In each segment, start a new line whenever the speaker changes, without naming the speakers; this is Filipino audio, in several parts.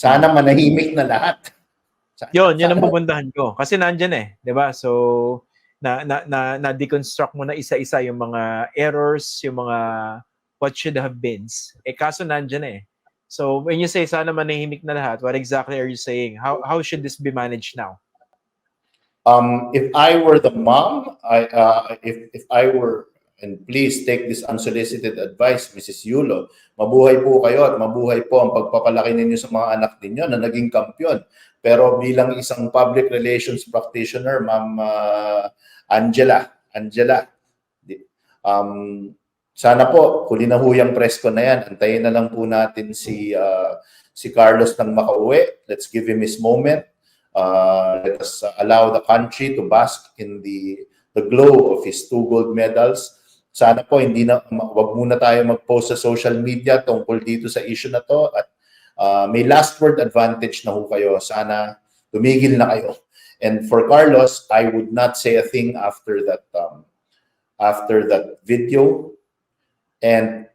Sana manahimik na lahat. Sa-
Yun, yun ang
sana-
pupuntahan ko. Kasi nandyan eh, 'di ba? So na na na, na deconstruct mo na isa-isa yung mga errors, yung mga what should have been. Eh kaso nandyan eh. So when you say sana manahimik na lahat, what exactly are you saying? How how should this be managed now?
Um, if I were the mom, I uh, if if I were and please take this unsolicited advice, Mrs. Yulo. Mabuhay po kayo at mabuhay po ang pagpapalaki ninyo sa mga anak ninyo na naging kampyon. Pero bilang isang public relations practitioner, Ma'am uh, Angela, Angela, um, sana po, huli na huyang presko na yan. Antayin na lang po natin si uh, si Carlos nang makauwi. Let's give him his moment. Uh, let us allow the country to bask in the the glow of his two gold medals. Sana po hindi na wag muna tayo mag-post sa social media tungkol dito sa issue na to at uh, may last word advantage na ho kayo. Sana tumigil na kayo. And for Carlos, I would not say a thing after that um, after that video. And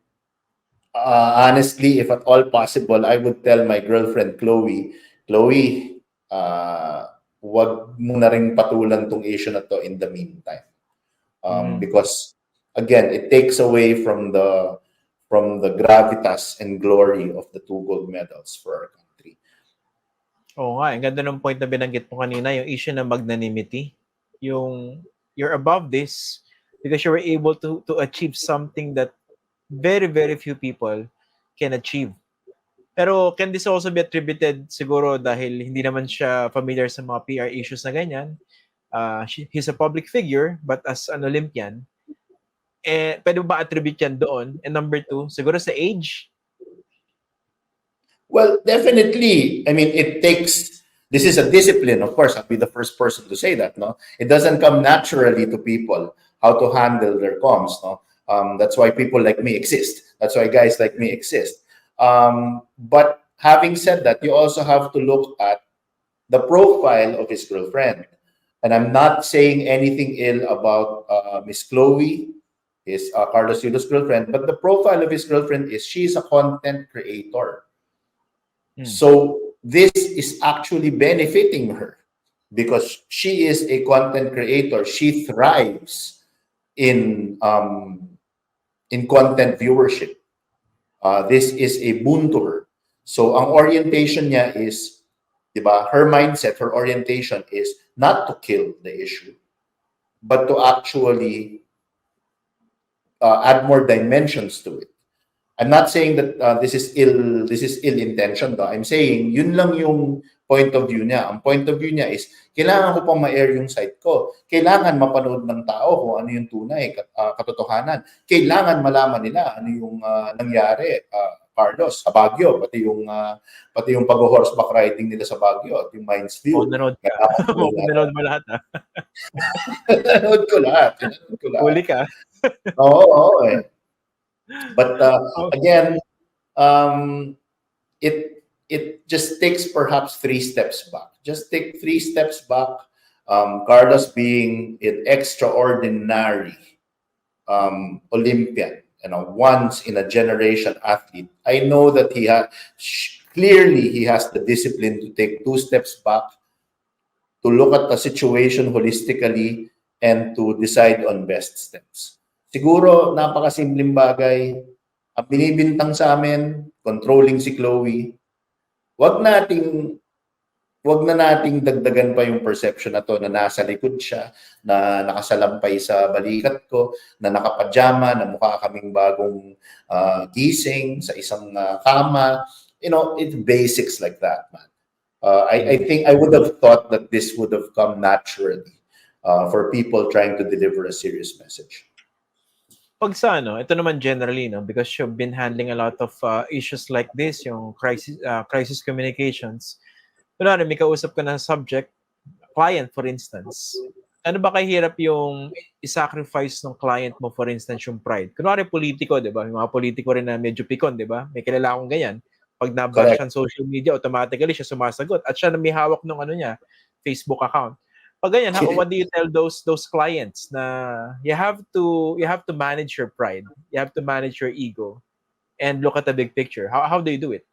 uh, honestly, if at all possible, I would tell my girlfriend Chloe, Chloe, uh, wag mo na ring patulan tong issue na to in the meantime. Um,
Mm.
Because again, it takes away from the from the gravitas and glory of the two gold medals for our country.
Oo nga, ang ganda ng point na binanggit mo kanina, yung issue ng magnanimity. Yung you're above this because you were able to to achieve something that very very few people can achieve. Pero can this also be attributed siguro dahil hindi naman siya familiar sa mga PR issues na ganyan. Uh, he's a public figure but as an Olympian, eh, pwede ba attribute yan doon? And number two, siguro sa age,
Well, definitely. I mean, it takes. This is a discipline, of course. I'll be the first person to say that. No, it doesn't come naturally to people how to handle their comms. No, um, that's why people like me exist. That's why guys like me exist. Um, but having said that, you also have to look at the profile of his girlfriend. And I'm not saying anything ill about uh, Miss Chloe, his uh, Carlos Yulo's girlfriend, but the profile of his girlfriend is she's a content creator.
Hmm.
So this is actually benefiting her because she is a content creator. She thrives in um, in content viewership. Uh, this is a boon to her. So ang orientation niya is, di ba, her mindset, her orientation is not to kill the issue, but to actually uh, add more dimensions to it. I'm not saying that uh, this is ill this is ill intention though. I'm saying yun lang yung point of view niya. Ang point of view niya is kailangan ko pang ma-air yung site ko. Kailangan mapanood ng tao kung ano yung tunay uh, katotohanan. Kailangan malaman nila ano yung uh, nangyari uh, Carlos sa Baguio pati yung uh, pati yung pag-horseback riding nila sa Baguio at yung Mines View.
oh, nanood ka.
Kailangan ko
Oh,
lahat.
nanood mo lahat ah.
Nanood ko lahat. Nanood ko lahat.
Huli ka.
Oo, oo eh. But uh,
Oh.
again, um, it it just takes perhaps three steps back. Just take three steps back. Um, Carlos being an extraordinary um, Olympian, you know, once in a generation athlete. I know that he has clearly he has the discipline to take two steps back, to look at the situation holistically, and to decide on best steps. Siguro, napakasimpleng bagay. Ang binibintang sa amin, controlling si Chloe. Wag nating wag na nating dagdagan pa yung perception na to na nasa likod siya, na nakasalampay sa balikat ko, na nakapajama, na mukha kaming bagong ah, gising sa isang ah, kama. You know, it's basics like that, man. Uh, I, I think I would have thought that this would have come naturally uh, for people trying to deliver a serious message.
pag sa ano, ito naman generally, no, because you've been handling a lot of uh, issues like this, yung crisis, uh, crisis communications. Kunwari, may kausap ka na subject, client for instance. Ano ba kahirap yung i-sacrifice ng client mo for instance yung pride? Kunwari, politiko, di ba? Yung mga politiko rin na medyo pikon, di ba? May kilala akong ganyan. Pag nabash ang social media, automatically siya sumasagot. At siya na may hawak ng ano niya, Facebook account. Pag ganyan, how, what do you tell those those clients na you have to you have to manage your pride, you have to manage your ego, and look at the big picture? How how do you do it?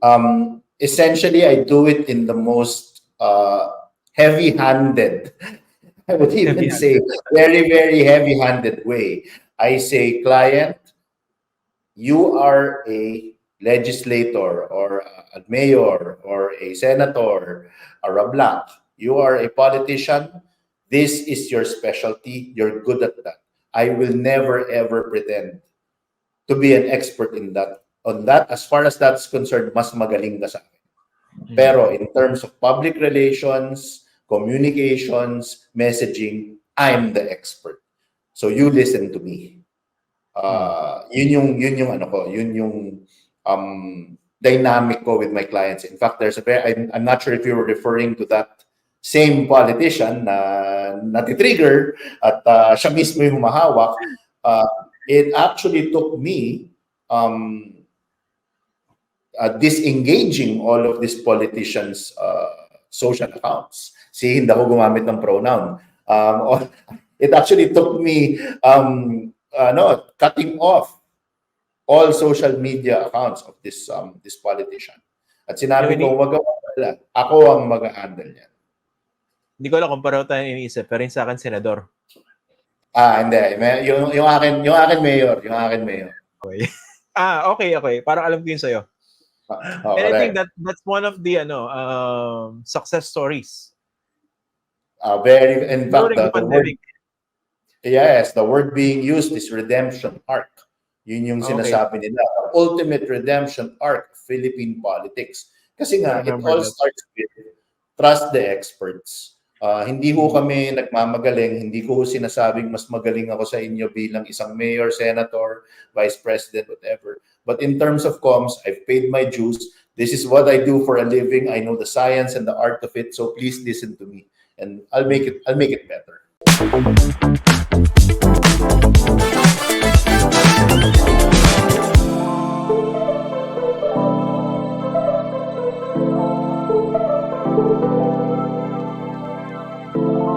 Um, essentially I do it in the most uh, heavy-handed. I would even say very very heavy-handed way. I say, client, you are a legislator or a mayor or a senator or a black. You are a politician. This is your specialty. You're good at that. I will never ever pretend to be an expert in that. On that, as far as that's concerned, mas magaling ka sa. Pero in terms of public relations, communications, messaging, I'm the expert. So you listen to me. Uh, yun yung yun yung ano ko, yun yung um dynamic ko with my clients. In fact, there's a very I'm, I'm not sure if you were referring to that same politician na natitrigger at uh, siya mismo yung humahawak. Uh, it actually took me um, uh, disengaging all of these politicians' uh, social accounts. See, hindi ako gumamit ng pronoun. Um, or- it actually took me um, ano, cutting off all social media accounts of this um, this politician. At sinabi ko, wag. Ako ang mag-handle niyan.
Hindi ko alam kung pareho tayo iniisip, pero yung sa akin, senador.
Ah, hindi. May, yung, yung akin, yung akin mayor, yung akin mayor.
Okay. ah, okay, okay. Parang alam ko yun sa'yo.
Oh,
And I think that that's one of the ano um, success stories
Ah, very, in fact,
during
the, word, yes, the word being used is redemption arc. Yun yung
Okay.
sinasabi nila. The ultimate redemption arc Philippine politics. Kasi nga, it all
that.
starts with trust the experts. Ah, hindi ho kami nagmamagaling, hindi ko ho sinasabing mas magaling ako sa inyo bilang isang mayor, senator, vice president, whatever. But in terms of comms, I've paid my dues. This is what I do for a living. I know the science and the art of it. So please listen to me, and I'll make it. I'll make it better.